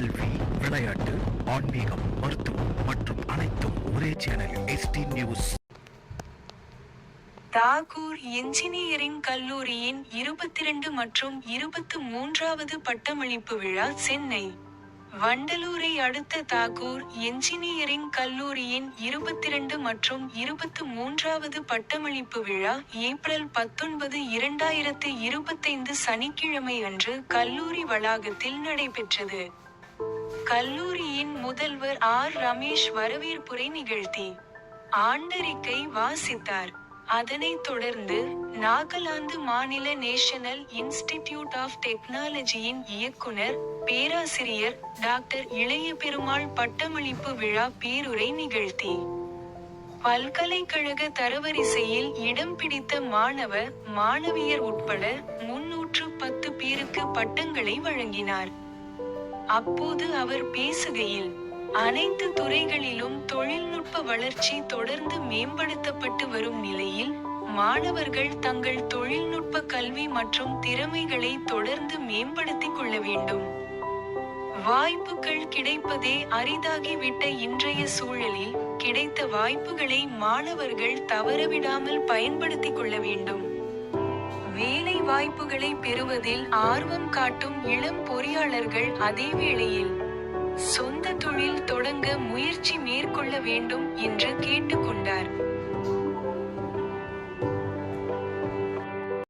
கல்வி விளையாட்டு ஆன்மீகம் மருத்துவம் மற்றும் அனைத்தும் ஒரே சேனலில் எஸ்டி நியூஸ் தாகூர் என்ஜினியரிங் கல்லூரியின் இருபத்தி இரண்டு மற்றும் இருபத்து மூன்றாவது பட்டமளிப்பு விழா சென்னை. வண்டலூரை அடுத்த தாகூர் என்ஜினியரிங் கல்லூரியின் இருபத்தி இரண்டு மற்றும் இருபத்து மூன்றாவது பட்டமளிப்பு விழா ஏப்ரல் பத்தொன்பது இரண்டாயிரத்து இருபத்தைந்து சனிக்கிழமை அன்று கல்லூரி வளாகத்தில் நடைபெற்றது. கல்லூரியின் முதல்வர் ஆர். ரமேஷ் வரவேற்புரை நிகழ்த்தி ஆண்டறிக்கை வாசித்தார். அதனைத் தொடர்ந்து நாகாலாந்து மாநில நேஷனல் இன்ஸ்டிடியூட் ஆஃப் டெக்னாலஜியின் இயக்குனர் பேராசிரியர் டாக்டர் இளைய பெருமாள் பட்டமளிப்பு விழா பேருரை நிகழ்த்தி பல்கலைக்கழக தரவரிசையில் இடம் பிடித்த மாணவ மாணவியர் உட்பட முன்னூற்று பத்து பேருக்கு பட்டங்களை வழங்கினார். அப்போது அவர் பேசுகையில் அனைத்து துறைகளிலும் தொழில்நுட்ப வளர்ச்சி தொடர்ந்து மேம்படுத்தப்பட்டு வரும் நிலையில் மாணவர்கள் தங்கள் தொழில்நுட்ப கல்வி மற்றும் திறமைகளை தொடர்ந்து மேம்படுத்திக் கொள்ள வேண்டும். வாய்ப்புகள் கிடைப்பதே அரிதாகிவிட்ட இன்றைய சூழலில் கிடைத்த வாய்ப்புகளை மாணவர்கள் தவறவிடாமல் பயன்படுத்திக் கொள்ள வேண்டும். வாய்ப்புகளை பெறுவதில் ஆர்வம் காட்டும் இளம் பொறியாளர்கள் அதே வேளையில் சொந்த தொழில் தொடங்க முயற்சி மேற்கொள்ள வேண்டும் என்று கேட்டுக்கொண்டார்.